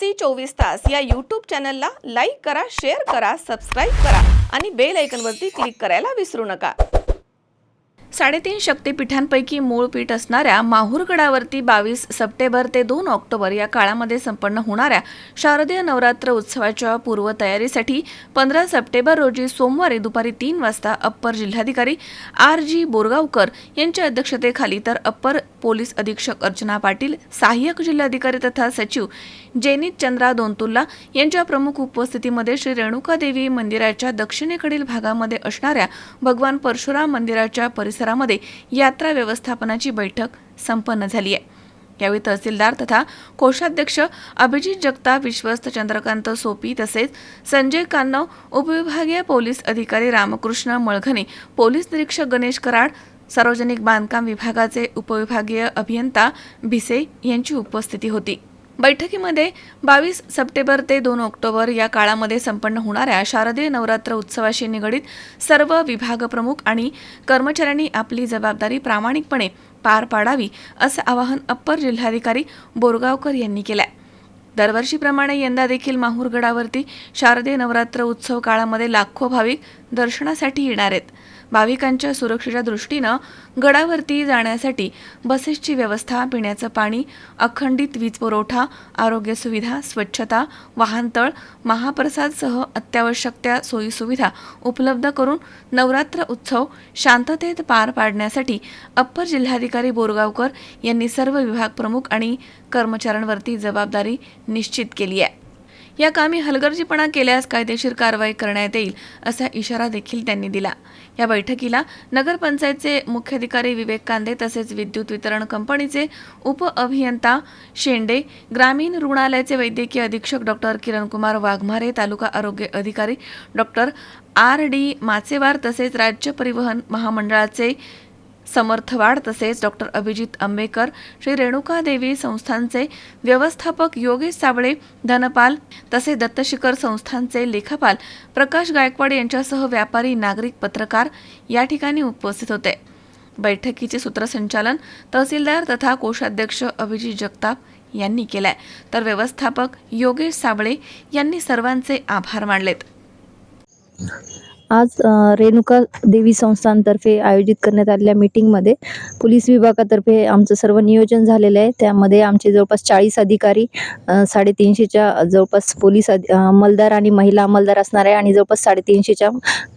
C चोवीस तास या यूट्यूब चॅनलला लाईक करा शेअर करा सबस्क्राईब करा आणि बेल ऐकनवरती क्लिक करायला विसरू नका. साडेतीन शक्तिपीठांपैकी मूळ पीठ असणाऱ्या माहूरगडावरती बावीस सप्टेंबर ते दोन ऑक्टोबर या काळामध्ये संपन्न होणाऱ्या शारदीय नवरात्र उत्सवाच्या पूर्वतयारीसाठी पंधरा सप्टेंबर रोजी सोमवारी दुपारी तीन वाजता अप्पर जिल्हाधिकारी आर जी बोरगावकर यांच्या अध्यक्षतेखाली तर अप्पर पोलीस अधीक्षक अर्चना पाटील सहाय्यक जिल्हाधिकारी तथा सचिव जेनित चंद्रा दोनतुल्ला यांच्या प्रमुख उपस्थितीमध्ये श्री रेणुका देवी मंदिराच्या दक्षिणेकडील भागामध्ये असणाऱ्या भगवान परशुराम मंदिराच्या परिसरामध्ये यात्रा व्यवस्थापनाची बैठक संपन्न झाली आहे. यावेळी तहसीलदार तथा कोषाध्यक्ष अभिजित जगताप विश्वस्त चंद्रकांत सोपी तसेच संजय कान्नव उपविभागीय पोलीस अधिकारी रामकृष्ण मळघने पोलीस निरीक्षक गणेश कराड सार्वजनिक बांधकाम विभागाचे उपविभागीय अभियंता भिसे यांची उपस्थिती होती. बैठकीमध्ये बावीस सप्टेंबर ते दोन ऑक्टोबर या काळामध्ये संपन्न होणाऱ्या शारदीय नवरात्र उत्सवाशी निगडीत सर्व विभाग प्रमुख आणि कर्मचाऱ्यांनी आपली जबाबदारी प्रामाणिकपणे पार पाडावी असं आवाहन अप्पर जिल्हाधिकारी बोरगावकर यांनी केलं आहे दरवर्षीप्रमाणे यंदा देखील माहूरगडावरती शारदीय नवरात्र उत्सव काळामध्ये लाखो भाविक दर्शनासाठी येणार आहेत. भाविकांच्या सुरक्षेच्या दृष्टीनं गडावरती जाण्यासाठी बसेसची व्यवस्था पिण्याचं पाणी अखंडित वीज पुरवठा आरोग्य सुविधा स्वच्छता वाहनतळ महाप्रसादसह अत्यावश्यक त्या सोयीसुविधा उपलब्ध करून नवरात्र उत्सव शांततेत पार पाडण्यासाठी अप्पर जिल्हाधिकारी बोरगावकर यांनी सर्व विभाग प्रमुख आणि कर्मचाऱ्यांवरती जबाबदारी निश्चित केली आहे. या कामी हलगर्जीपणा केल्यास कायदेशीर कारवाई करण्यात येईल असा इशारा देखील त्यांनी दिला. या बैठकीला नगरपंचायतचे मुख्याधिकारी विवेक कांदे तसेच विद्युत वितरण कंपनीचे उप अभियंता शेंडे ग्रामीण रुग्णालयाचे वैद्यकीय अधीक्षक डॉक्टर किरणकुमार वाघमारे तालुका आरोग्य अधिकारी डॉक्टर आर डी माचेवार तसेच राज्य परिवहन महामंडळाचे समर्थवाड तसेच डॉक्टर अभिजित आंबेकर श्री रेणुका देवी संस्थांचे व्यवस्थापक योगेश साबळे धनपाल तसेच दत्तशिखर संस्थांचे लेखापाल प्रकाश गायकवाड यांच्यासह व्यापारी नागरिक पत्रकार या ठिकाणी उपस्थित होते. बैठकीचे सूत्रसंचालन तहसीलदार तथा कोषाध्यक्ष अभिजित जगताप यांनी केलाय. तर व्यवस्थापक योगेश साबळे यांनी सर्वांचे आभार मानलेत. आज रेणुका देवी संस्थांतर्फे आयोजित करण्यात आलेल्या मीटिंगमध्ये पोलीस विभागातर्फे आमचं सर्व नियोजन झालेलं आहे. त्यामध्ये आमचे जवळपास चाळीस अधिकारी साडेतीनशेच्या जवळपास पोलीस अधि- अंमलदार आणि महिला अंमलदार असणार आहे आणि जवळपास साडेतीनशेच्या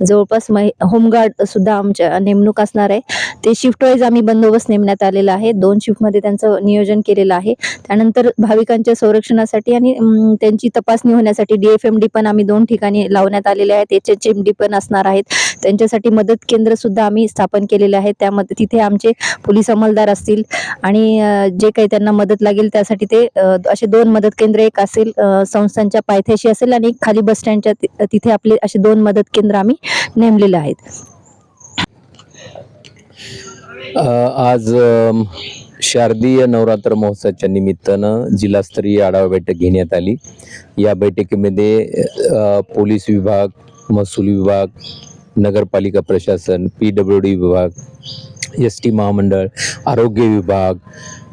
जवळपास मै होमगार्ड सुद्धा आमच्या नेमणूक असणार आहे. ते शिफ्ट वाईज आम्ही बंदोबस्त नेमण्यात आलेला आहे. दोन शिफ्टमध्ये त्यांचं नियोजन केलेलं आहे. त्यानंतर भाविकांच्या संरक्षणासाठी आणि त्यांची तपासणी होण्यासाठी डी एफ एम डी पण आम्ही दोन ठिकाणी लावण्यात आलेले आहेत. एच एच एम डी पण असणार आहेत. त्यांच्यासाठी मदत केंद्र सुद्धा आम्ही स्थापन केलेले आहे त्यामध्ये तिथे आमचे पोलीस अंमलदार असतील आणि जे काही त्यांना मदत लागेल त्यासाठी ते असे दोन मदत केंद्र एक असेल संस्थांच्या पायथ्याशी असेल आणि एक खाली बस स्टँडच्या तिथे आपले असे दोन मदत केंद्र आम्ही नेमलेले आहेत. आज शारदीय नवरात्र महोत्सवाच्या निमित्तानं जिल्हास्तरीय आढावा बैठक घेण्यात आली. या बैठकीमध्ये पोलीस विभाग महसूल विभाग नगरपालिका प्रशासन पी डब्ल्यू डी विभाग एस टी महामंडळ आरोग्य विभाग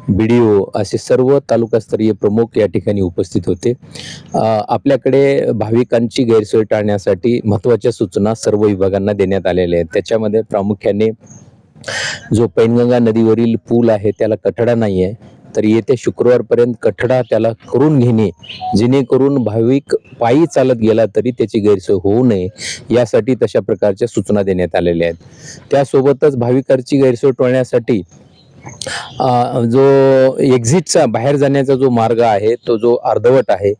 बी डी ओ असे सर्व तालुकास्तरीय प्रमुख या ठिकाणी उपस्थित होते. आपल्याकडे भाविकांची गैरसोय टाळण्यासाठी महत्त्वाच्या सूचना सर्व विभागांना देण्यात आलेल्या आहेत. त्याच्यामध्ये प्रामुख्याने जो पैनगंगा नदीवरील पूल आहे त्याला कठडा नाही आहे तर येत्या शुक्रवारपर्यंत कठडा त्याला करून घेणे जेणेकरून भाविक पायी चालत गेला तरी त्याची गैरसोय होऊ नये यासाठी तशा प्रकारच्या सूचना देण्यात आलेल्या आहेत. त्यासोबतच भाविकांची गैरसोय टळण्यासाठी जो एक्झिटचा बाहेर जाण्याचा जो मार्ग आहे तो जो अर्धवट आहे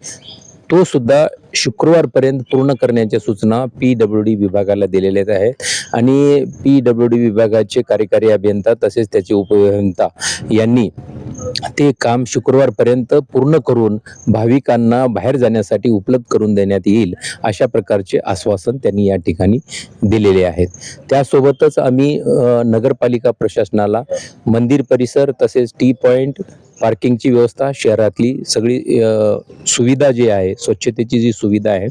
तो सुद्धा शुक्रवारपर्यंत पूर्ण करण्याच्या सूचना पी डब्ल्यू डी विभागाला दिलेल्या आहेत. आणि पी डब्ल्यू डी विभागाचे कार्यकारी अभियंता तसेच त्याचे उपअभियंता यांनी ते काम शुक्रवारपर्यंत पूर्ण करून भाविकांना बाहेर जाण्यासाठी उपलब्ध करून देण्यात येईल अशा प्रकारचे आश्वासन त्यांनी या ठिकाणी दिलेले आहेत. त्यासोबतच आम्ही नगरपालिका प्रशासनाला मंदिर परिसर तसेच टी पॉईंट पार्किंगची व्यवस्था शहरातली सगळी सुविधा जी आहे स्वच्छतेची जी सुविधा आहे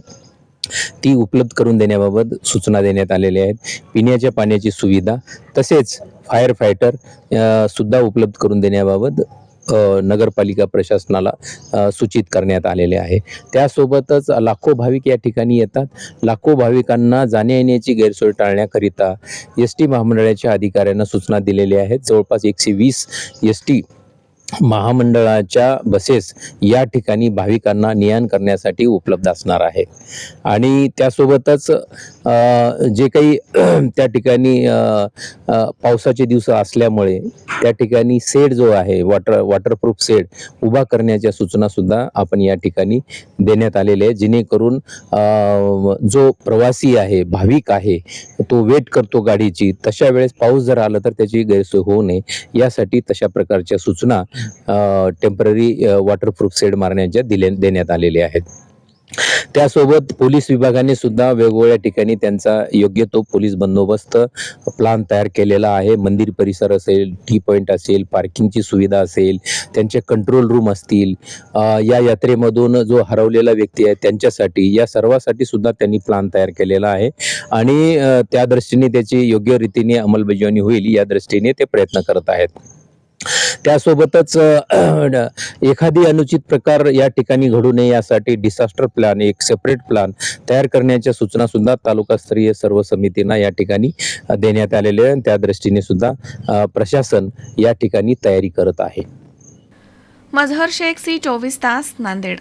ती उपलब्ध करून देण्याबाबत सूचना देण्यात आलेल्या आहेत. पिण्याच्या पाण्याची सुविधा तसेच फायर फायटर सुद्धा उपलब्ध करून देण्याबाबत नगरपालिका प्रशासनाला सूचित करण्यात आलेले आहे. त्यासोबतच लाखो भाविक या ठिकाणी येतात. लाखो भाविकांना जाण्या येण्याची गैरसोय टाळण्याकरिता एस टी महामंडळाच्या अधिकाऱ्यांना सूचना दिलेल्या आहेत. जवळपास एकशे वीस एस टी महामंडळाच्या बसेस या ठिकाणी भाविकांना ने आण करण्यासाठी उपलब्ध असणार आहे. आणि त्यासोबतच जे काही त्या ठिकाणी पावसाचे दिवस असल्यामुळे त्या ठिकाणी सेड जो आहे वॉटर वॉटरप्रूफ सेड उभा करण्याच्या सूचनासुद्धा आपण या ठिकाणी देण्यात आलेल्या आहे जेणेकरून जो प्रवासी आहे भाविक आहे तो वेट करतो गाडीची. तशा वेळेस पाऊस जर आला तर त्याची गैरसोय होऊ नये. यासाठी तशा प्रकारच्या सूचना टेंपररी वॉटरप्रूफ सेड मारण्याच्या दिले देण्यात आलेल्या आहेत. त्यासोबत पोलीस विभागाने सुद्धा वेगवेगळ्या ठिकाणी त्यांचा योग्य तो पोलीस बंदोबस्त प्लान तयार केलेला आहे. मंदिर परिसर असेल टी पॉईंट असेल पार्किंगची सुविधा असेल त्यांचे कंट्रोल रूम असतील या यात्रेमधून जो हरवलेला व्यक्ती आहे त्यांच्यासाठी या सर्वासाठी सुद्धा त्यांनी प्लान तयार केलेला आहे. आणि त्या दृष्टीने त्याची योग्य रीतीने अंमलबजावणी होईल या दृष्टीने ते प्रयत्न करत आहेत. त्यासोबतच एखादी अनुचित प्रकार या ठिकाणी घडू नये यासाठी डिसास्टर प्लॅन एक सेपरेट प्लॅन तयार करण्याच्या सूचना सुद्धा तालुकास्तरीय सर्व समितींना या ठिकाणी देण्यात आलेल्या आहे आणि त्या दृष्टीने सुद्धा प्रशासन या ठिकाणी तयारी करत आहे. मजहर शेख सी चोवीस तास नांदेड.